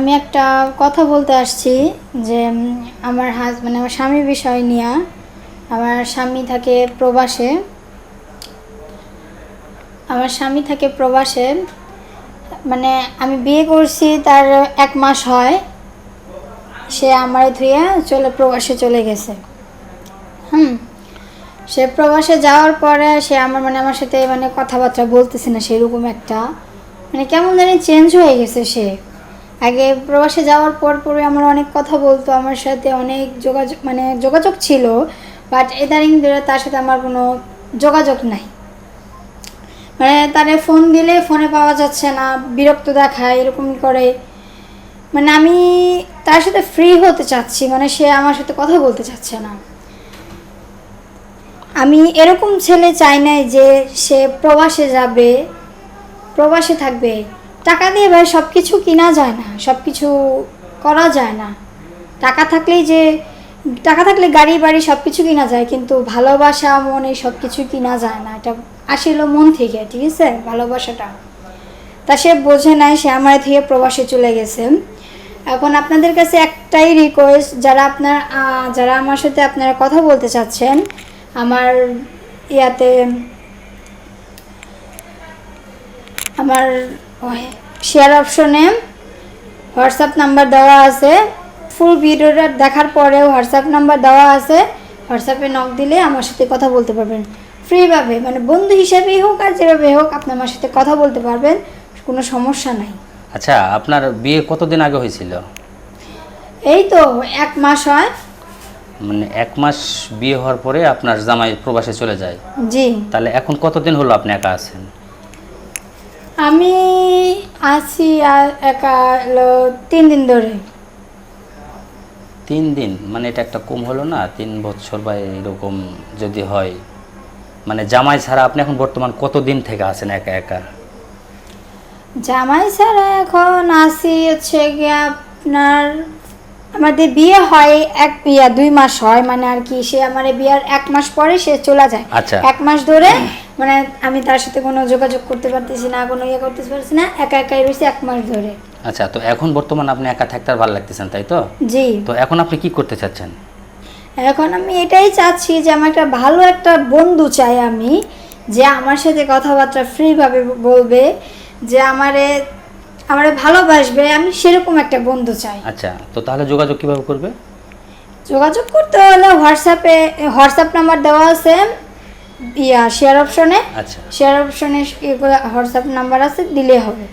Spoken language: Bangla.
আমি একটা কথা বলতে আসছি যে আমার হাজ মানে আমার স্বামীর বিষয় নিয়ে। আমার স্বামী থাকে প্রবাসে। আমার স্বামী থাকে প্রবাসে। মানে আমি বিয়ে করছি, তার এক মাস হয়। সে আমার ধুয়ে চলে, প্রবাসে চলে গেছে। হুম। সে প্রবাসে যাওয়ার পরে সে আমার মানে আমার সাথে মানে কথাবার্তা বলতেছে না, সেরকম একটা। মানে কেমন জানি চেঞ্জ হয়ে গেছে সে। আগে প্রবাসে যাওয়ার পর পরে আমার অনেক কথা বলতো, আমার সাথে অনেক যোগাযোগ মানে যোগাযোগ ছিল বাট এদারিং ধরে তার সাথে আমার কোনো যোগাযোগ নাই। মানে তারে ফোন দিলে ফোনে পাওয়া যাচ্ছে না, বিরক্ত দেখায়, এরকম করে। মানে আমি তার সাথে ফ্রি হতে চাচ্ছি মানে সে আমার সাথে কথা বলতে চাচ্ছে না। আমি এরকম ছেলে চাই নাই যে সে প্রবাসে যাবে, প্রবাসে থাকবে। টাকা দিয়ে ভাই সব কিছু কিনা যায় না সব কিছু করা যায় না। টাকা থাকলেই যে, টাকা থাকলে গাড়ি, বাড়ি সব কিছু কিনা যায়, কিন্তু ভালোবাসা, মনে সব কিছু কিনা যায় না। এটা আসিল মন থেকে, ঠিক আছে? ভালোবাসাটা। তা সে বোঝে নাই, সে আমার থেকে প্রবাসে চলে গেছে। এখন আপনাদের কাছে একটাই রিকোয়েস্ট যারা আপনার যারা আমার সাথে আপনারা কথা বলতে চাচ্ছেন, আমার ইয়াতে, আমার শেয়ার অপশনে হোয়াটসঅ্যাপ নাম্বার দেওয়া আছে। ফুল ভিডিওটা দেখার পরেও হোয়াটসঅ্যাপ নাম্বার দেওয়া আছে। হোয়াটসঅ্যাপে নক দিলে আমার সাথে কথা বলতে পারবেন। ফ্রিভাবে মানে বন্ধু হিসাবেই হোক আর যেভাবে হোক আপনি আমার সাথে কথা বলতে পারবেন কোনো সমস্যা নাই। আচ্ছা আপনার বিয়ে কতদিন আগে হয়েছিল? এই তো এক মাস হয়। মানে এক মাস বিয়ে হওয়ার পরে আপনার জামাই প্রবাসে চলে যায়। জি। তাহলে এখন কতদিন হলো আপনি একা আছেন? আমি আছি আর একা হলো তিন দিন ধরে। তিন দিন? মানে এটা একটা কম হলো না? তিন বছর বা এরকম যদি হয় মানে জামাই ছাড়া আপনি এখন বর্তমান কত দিন থেকে আছেন একা একা? জামাই ছাড়া এখন আসি হচ্ছে গিয়ে আপনার আমাদের বিয়ে হয় এক ইয়া দুই মাস হয় মানে আর কি সে আমার বিয়ার এক মাস পরে সে চলে যায়। আচ্ছা। এক মাস ধরে মানে আমি তার সাথে কোনো যোগাযোগ করতে পারতেছি না কোনো ইয়ে করতে পারছি না একা একাই রয়েছে এক মাস ধরে। আচ্ছা তো এখন বর্তমান আপনি একা থাকতে আর ভালো লাগতেছেন তাই তো? জি। তো এখন আপনি কি করতে চাচ্ছেন? এখন আমি এটাই চাচ্ছি যে আমার একটা ভালো একটা বন্ধু চাই আমি যে আমার সাথে কথাবার্তা ফ্রিভাবে বলবে যে আমারে আমারে ভালোবাসবে আমি সেরকম একটা বন্ধু চাই। আচ্ছা তো তাহলে যোগাযোগ কীভাবে করবে? যোগাযোগ করতে হলে হোয়াটসঅ্যাপে হোয়াটসঅ্যাপ নাম্বার দেওয়া আছে। ইয়া শেয়ার অপশনে আচ্ছা। শেয়ার অপশনে হোয়াটসঅ্যাপ নাম্বার আছে দিলে হবে।